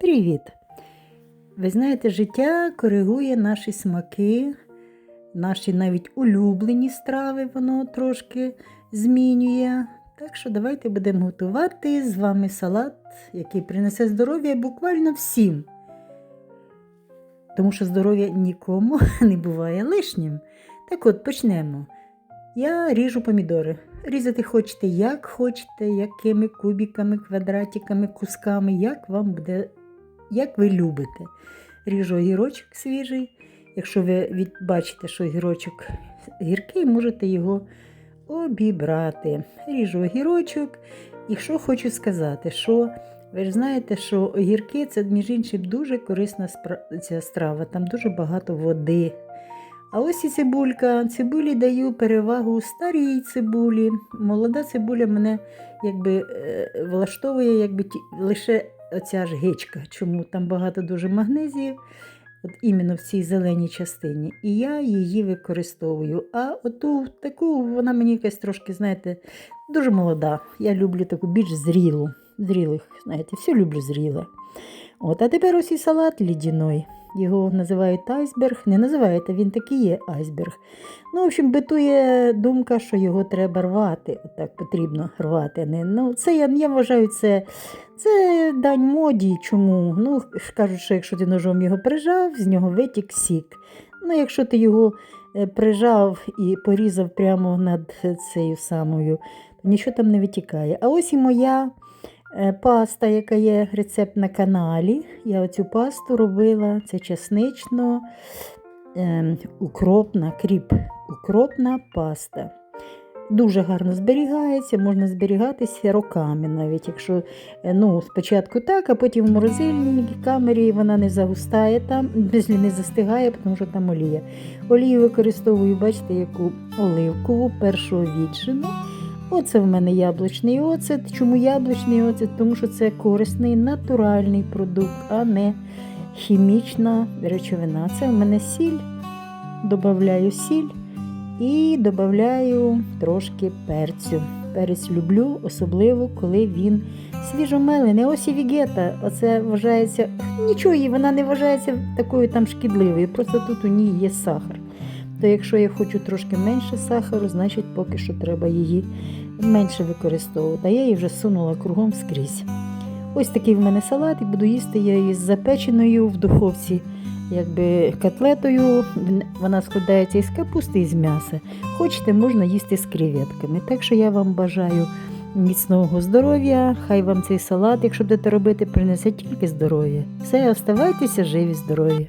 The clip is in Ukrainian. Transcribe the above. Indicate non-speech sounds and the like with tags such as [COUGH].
Привіт! Ви знаєте, життя коригує наші смаки, наші навіть улюблені страви, воно трошки змінює. Так що давайте будемо готувати з вами салат, який принесе здоров'я буквально всім. Тому що здоров'я нікому [LAUGHS] не буває лишнім. Так от почнемо. Я ріжу помідори. Різати хочете як хочете, якими кубиками, квадратиками, кусками, як вам буде, як ви любите. Ріжу огірочок свіжий. Якщо ви бачите, що огірочок гіркий, можете його обібрати. Ріжу огірочок. І що хочу сказати, що ви ж знаєте, що огірки це, між іншим, дуже корисна ця страва, там дуже багато води. А ось і цибулька. Цибулі даю перевагу старій цибулі. Молода цибуля мене якби е, влаштовує якби лише оця ж гичка. Чому там багато дуже магнезії, от іменно в цій зеленій частині. І я її використовую. А оту таку вона мені якась трошки, знаєте, дуже молода. Я люблю таку більш зрілу. Зрілих, знаєте, все люблю зріле. От, а тепер ось і салат лідяной. Його називають айсберг. Не називають, а він такий є айсберг. Ну, в общем, битує думка, що його треба рвати. Отак потрібно рвати. Ну, це я, я вважаю, це, це дань моді. Чому? Ну, кажуть, що якщо ти ножом його прижав, з нього витік сік. Ну, якщо ти його е, прижав і порізав прямо над цією самою, то нічого там не витікає. А ось і моя е, паста, яка є рецепт на каналі. Я оцю пасту робила, це чеснично, ем, укропна, кріп, укропна паста. Дуже гарно зберігається, можна зберігатися роками, навіть якщо е, ну, спочатку так, а потім в морозильній камері вона не загустає там, не застигає, тому що там олія. Олію використовую, бачите, яку оливкову першого віджину. Оце в мене яблучний оцет. Чому яблучний оцет? Тому що це корисний натуральний продукт, а не хімічна речовина. Це в мене сіль. Добавляю сіль і додаю трошки перцю. Перець люблю, особливо коли він свіжомелений. Ось і вігета. Оце вважається нічого, їй, вона не вважається такою там шкідливою. Просто тут у ній є сахар. То якщо я хочу трошки менше сахару, значить поки що треба її менше використовувати. А я її вже сунула кругом скрізь. Ось такий в мене салат, і буду їсти я її з запеченою в духовці, якби котлетою. Вона складається із капусти і з м'яса. Хочете, можна їсти з креветками. Так що я вам бажаю міцного здоров'я. Хай вам цей салат, якщо будете робити, принесе тільки здоров'я. Все, оставайтеся живі, здорові.